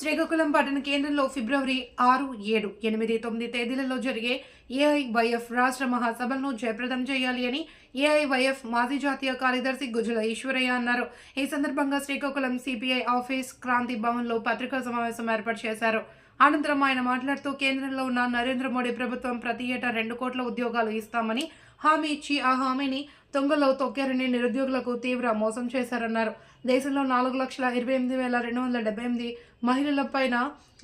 శ్రీకాకుళం పట్టణ కేంద్రంలో ఫిబ్రవరి ఆరు ఏడు ఎనిమిది తొమ్మిది తేదీలలో జరిగే ఏఐవైఎఫ్ రాష్ట్ర మహాసభలను జయప్రదం చేయాలి అని ఏఐవైఎఫ్ మాజీ జాతీయ కార్యదర్శి గుజల ఈశ్వరయ్య అన్నారు. ఈ సందర్భంగా శ్రీకాకుళం సిపిఐ ఆఫీస్ క్రాంతి భవన్లో పత్రికా సమావేశం ఏర్పాటు చేశారు. అనంతరం ఆయన మాట్లాడుతూ కేంద్రంలో ఉన్న నరేంద్ర మోడీ ప్రభుత్వం ప్రతి ఏటా రెండు కోట్ల ఉద్యోగాలు ఇస్తామని హామీ ఇచ్చి ఆ హామీని తొంగలో తొక్కారని నిరుద్యోగులకు తీవ్ర మోసం చేశారన్నారు. దేశంలో నాలుగు లక్షల ఇరవై ఎనిమిది వేల రెండు వందల డెబ్బై ఎనిమిది మహిళలపైన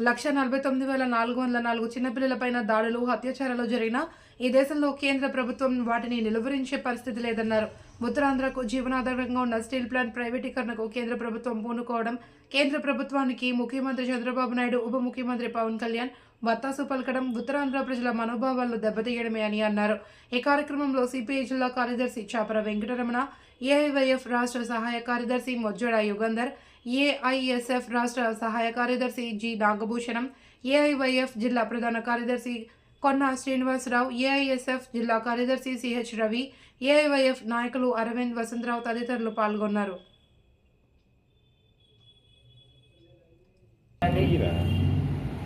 లక్ష నలభై తొమ్మిది వేల నాలుగు వందల నాలుగు చిన్నపిల్లలపైన దాడులు అత్యాచారాలు జరిగిన ఈ దేశంలో కేంద్ర ప్రభుత్వం వాటిని నిలువరించే పరిస్థితి లేదన్నారు. ఉత్తరాంధ్రకు జీవనాధారంగా ఉన్న స్టీల్ ప్లాంట్ ప్రైవేటీకరణకు కేంద్ర ప్రభుత్వం పూనుకోవడం కేంద్ర ప్రభుత్వానికి ముఖ్యమంత్రి చంద్రబాబు నాయుడు ఉప ముఖ్యమంత్రి పవన్ కళ్యాణ్ వత్తాసు పలకడం ఉత్తరాంధ్ర ప్రజల మనోభావాలను దెబ్బతీయడమే అని అన్నారు. ఈ కార్యక్రమంలో సిపిఐ జిల్లా కార్యదర్శి చాపర వెంకటరమణ ఏఐవైఎఫ్ రాష్ట్ర సహాయ కార్యదర్శి మొజ్జడ యుగంధర్ ఏఐఎస్ఎఫ్ రాష్ట్ర సహాయ కార్యదర్శి జి నాగభూషణం ఏఐవైఎఫ్ జిల్లా ప్రధాన కార్యదర్శి కొన్న శ్రీనివాసరావు ఏఐఎస్ఎఫ్ జిల్లా కార్యదర్శి సిహెచ్ రవి ఏఐవైఎఫ్ నాయకులు అరవింద్ వసంతరావు తదితరులు పాల్గొన్నారు.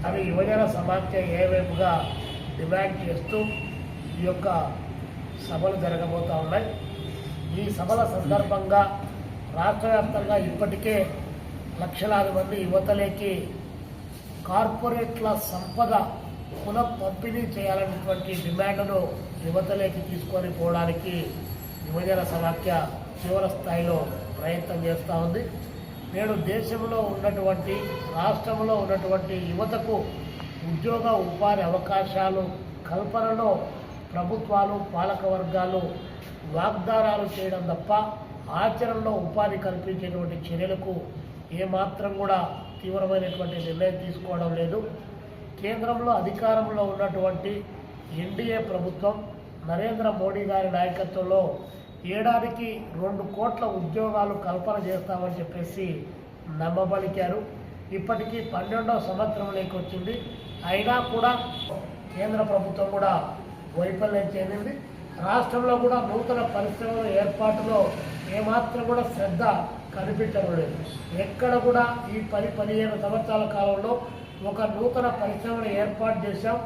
అవి యువజన సమాఖ్య ఏ వైపుగా డిమాండ్ చేస్తూ ఈ యొక్క సభలు జరగబోతూ ఉన్నాయి. ఈ సభల సందర్భంగా రాష్ట్ర వ్యాప్తంగా ఇప్పటికే లక్షలాది మంది యువతలేకి కార్పొరేట్ల సంపద పునః పంపిణీ చేయాలనేటువంటి డిమాండ్ను యువతలేకి తీసుకొని పోవడానికి యువజన సమాఖ్య తీవ్ర స్థాయిలో ప్రయత్నం చేస్తూ ఉంది. నేడు దేశంలో ఉన్నటువంటి రాష్ట్రంలో ఉన్నటువంటి యువతకు ఉద్యోగ ఉపాధి అవకాశాలు కల్పనలో ప్రభుత్వాలు పాలక వర్గాలు వాగ్దానాలు చేయడం తప్ప ఆచరణలో ఉపాధి కల్పించేటువంటి చర్యలకు ఏమాత్రం కూడా తీవ్రమైనటువంటి నిర్ణయం తీసుకోవడం లేదు. కేంద్రంలో అధికారంలో ఉన్నటువంటి ఎన్డీఏ ప్రభుత్వం నరేంద్ర మోడీ గారి నాయకత్వంలో ఏడాదికి రెండు కోట్ల ఉద్యోగాలు కల్పన చేస్తామని చెప్పేసి నమ్మబలికారు. ఇప్పటికీ పన్నెండవ సంవత్సరంలోకి వచ్చింది. అయినా కూడా కేంద్ర ప్రభుత్వం కూడా వైఫల్యం చెందింది. రాష్ట్రంలో కూడా నూతన పరిశ్రమల ఏర్పాటులో ఏమాత్రం కూడా శ్రద్ధ కనిపించడం లేదు ఎక్కడ కూడా ఈ పది పదిహేను సంవత్సరాల కాలంలో ఒక నూతన పరిశ్రమను ఏర్పాటు చేశాం.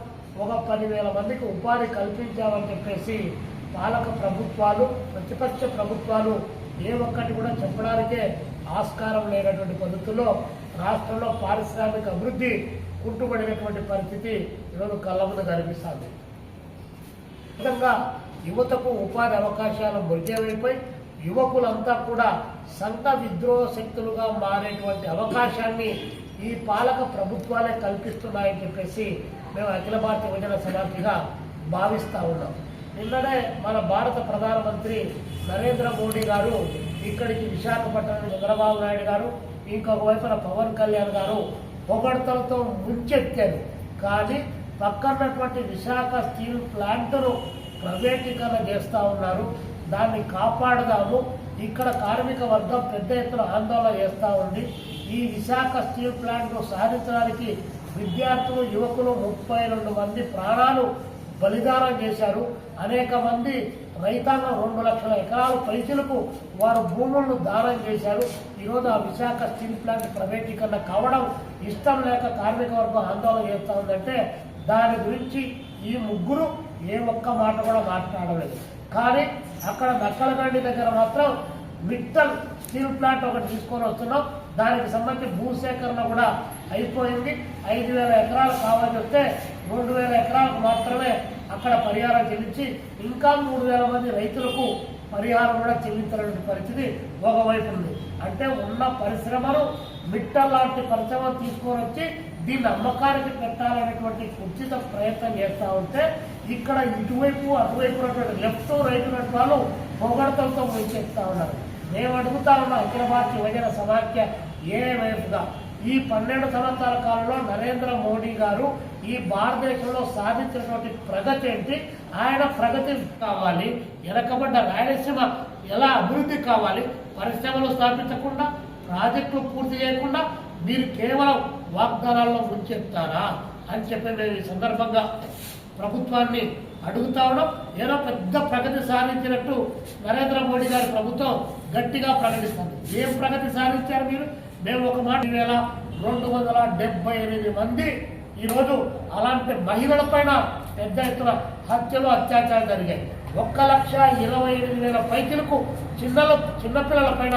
ఒక పదివేల మందికి ఉపాధి కల్పించామని చెప్పేసి పాలక ప్రభుత్వాలు ప్రతిపక్ష ప్రభుత్వాలు ఏ ఒక్కటి కూడా చెప్పడానికే ఆస్కారం లేనటువంటి పద్ధతుల్లో రాష్ట్రంలో పారిశ్రామిక అభివృద్ధి కుంటుపడినటువంటి పరిస్థితి ఈరోజు కళ్ళ కనిపిస్తుంది. విధంగా యువతకు ఉపాధి అవకాశాలు మొగ్గేవైపోయి యువకులంతా కూడా సంఘ విద్రోహ శక్తులుగా మారేటువంటి అవకాశాన్ని ఈ పాలక ప్రభుత్వాలే కల్పిస్తున్నాయని చెప్పేసి మేము అఖిల భారత యువజన సమాఖ్యగా భావిస్తూ ఉన్నాం. నిన్ననే మన భారత ప్రధానమంత్రి నరేంద్ర మోడీ గారు ఇక్కడికి విశాఖపట్నం చంద్రబాబు నాయుడు గారు ఇంకొక వైపున పవన్ కళ్యాణ్ గారు పొగడతలతో ముంచెత్తారు. కానీ పక్కన్నటువంటి విశాఖ స్టీల్ ప్లాంట్ను ప్రైవేటీకరణ చేస్తూ ఉన్నారు. దాన్ని కాపాడదాము. ఇక్కడ కార్మిక వర్గం పెద్ద ఎత్తున ఆందోళన చేస్తూ ఉంది. ఈ విశాఖ స్టీల్ ప్లాంట్ను సాధించడానికి విద్యార్థులు యువకులు ముప్పై రెండు మంది ప్రాణాలు బలిదానం చేశారు. అనేక మంది రైతాంగం రెండు లక్షల ఎకరాల పైసలకు వారు భూములను దానం చేశారు. ఈరోజు ఆ విశాఖ స్టీల్ ప్లాంట్ ప్రైవేటీకరణ కావడం ఇష్టం లేక కార్మిక వర్గం ఆందోళన చేస్తూ ఉందంటే దాని గురించి ఈ ముగ్గురు ఏ ఒక్క మాట కూడా మాట్లాడలేదు. కానీ అక్కడ నక్కలగండి దగ్గర మాత్రం మిట్టల్ స్టీల్ ప్లాంట్ ఒకటి తీసుకొని వస్తున్నాం. దానికి సంబంధించి భూసేకరణ కూడా అయిపోయింది. ఐదు వేల ఎకరాలు కావాలని చెప్తే రెండు వేల ఎకరాలకు మాత్రమే అక్కడ పరిహారం చెల్లించి ఇంకా మూడు వేల మంది రైతులకు పరిహారం కూడా చెల్లించాలనే పరిస్థితి ఒకవైపు ఉంది. అంటే ఉన్న పరిశ్రమను మిట్ట లాంటి పరిశ్రమ తీసుకొని వచ్చి దీన్ని అమ్మకానికి పెట్టాలనేటువంటి ఉచిత ప్రయత్నం చేస్తూ ఉంటే ఇక్కడ ఇటువైపు అటువైపు ఉన్నటువంటి లెఫ్ట్ రైట్ వాళ్ళు పొగడతలతో ముంచెత్తా ఉన్నారు. మేము అడుగుతా ఉన్నాం అఖిల భారతీయ యువజన సమాఖ్య ఏ వైపుగా ఈ పన్నెండు సంవత్సరాల కాలంలో నరేంద్ర మోడీ గారు ఈ భారతదేశంలో సాధించినటువంటి ప్రగతి ఏంటి? ఆయన ప్రగతి కావాలి. వెనకబడ్డ రాయలసీమ ఎలా అభివృద్ధి కావాలి? పరిశ్రమలు స్థాపించకుండా ప్రాజెక్టులు పూర్తి చేయకుండా మీరు కేవలం వాగ్దానాల్లో ముంచెత్తారా అని చెప్పి నేను ఈ సందర్భంగా ప్రభుత్వాన్ని అడుగుతా ఉన్నాం. ఏదో పెద్ద ప్రగతి సాధించినట్టు నరేంద్ర మోడీ గారి ప్రభుత్వం గట్టిగా ప్రకటిస్తుంది. ఏం ప్రగతి సాధించారు మీరు? మేము ఒక మాట వేల రెండు వందల డెబ్బై ఎనిమిది మంది ఈరోజు అలాంటి మహిళలపైన పెద్ద ఎత్తున హత్యలు అత్యాచారాలు జరిగాయి. ఒక్క లక్ష ఇరవై ఎనిమిది వేల పైకిలకు చిన్నల చిన్నపిల్లలపైన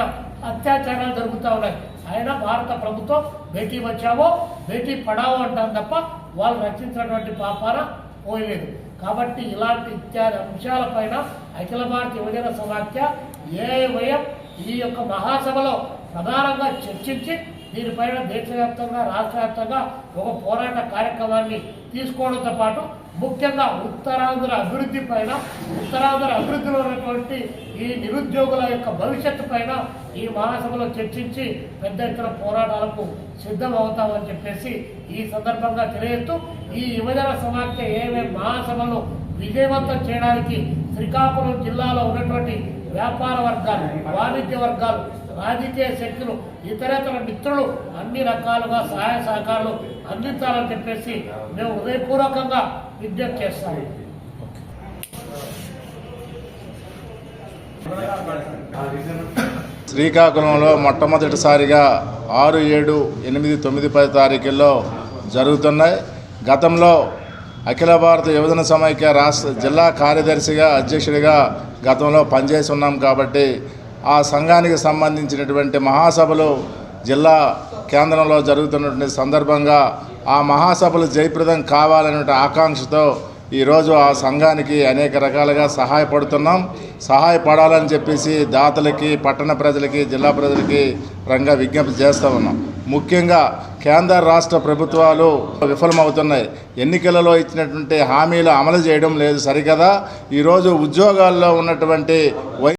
అత్యాచారాలు జరుగుతూ ఉన్నాయి. అయినా భారత ప్రభుత్వం బేటీ బచావో బేటీ పడావో అంటాం తప్ప వాళ్ళు రచించినటువంటి పాపాన పోయలేదు. కాబట్టి ఇలాంటి ఇత్యాది అంశాలపైన అఖిల భారత యువజన సమాఖ్య ఏఐవైఎం ఈ యొక్క మహాసభలో ప్రధానంగా చర్చించి దీనిపైన దేశవ్యాప్తంగా రాష్ట్ర వ్యాప్తంగా ఒక పోరాట కార్యక్రమాన్ని తీసుకోవడంతో పాటు ముఖ్యంగా ఉత్తరాంధ్ర అభివృద్ధి పైన ఉత్తరాంధ్ర అభివృద్ధిలో ఉన్నటువంటి ఈ నిరుద్యోగుల యొక్క భవిష్యత్తు పైన ఈ మహాసభలో చర్చించి పెద్ద ఎత్తున పోరాటాలకు సిద్ధమవుతామని చెప్పేసి ఈ సందర్భంగా తెలియజేస్తూ ఈ యువజన సమాఖ్య ఏవే మహాసభను విజయవంతం చేయడానికి శ్రీకాకుళం జిల్లాలో ఉన్నటువంటి వ్యాపార వర్గాలు వాణిజ్య వర్గాలు రాజకీయ శక్తులు ఇతరేతర మిత్రులు అన్ని రకాలుగా సహాయ సహకారాలు అందించాలని చెప్పేసి మేము హృదయపూర్వకంగా విజ్ఞప్తి చేస్తాము. శ్రీకాకుళంలో మొట్టమొదటిసారిగా ఆరు ఏడు ఎనిమిది తొమ్మిది పది తారీఖుల్లో జరుగుతున్నాయి. గతంలో అఖిల భారత యువజన సమైక్య రాష్ట్ర జిల్లా కార్యదర్శిగా అధ్యక్షుడిగా గతంలో పనిచేసి ఉన్నాం కాబట్టి ఆ సంఘానికి సంబంధించినటువంటి మహాసభలు జిల్లా కేంద్రంలో జరుగుతున్నటువంటి సందర్భంగా ఆ మహాసభలు జయప్రదం కావాలనే ఆకాంక్షతో ఈరోజు ఆ సంఘానికి అనేక రకాలుగా సహాయపడుతున్నాం. సహాయపడాలని చెప్పేసి దాతలకి పట్టణ ప్రజలకి జిల్లా ప్రజలకి రంగా విజ్ఞప్తి చేస్తూ ఉన్నాం. ముఖ్యంగా కేంద్ర రాష్ట్ర ప్రభుత్వాలు విఫలమవుతున్నాయి. ఎన్నికలలో ఇచ్చినటువంటి హామీలు అమలు చేయడం లేదు సరికదా ఈరోజు ఉద్యోగాల్లో ఉన్నటువంటి వై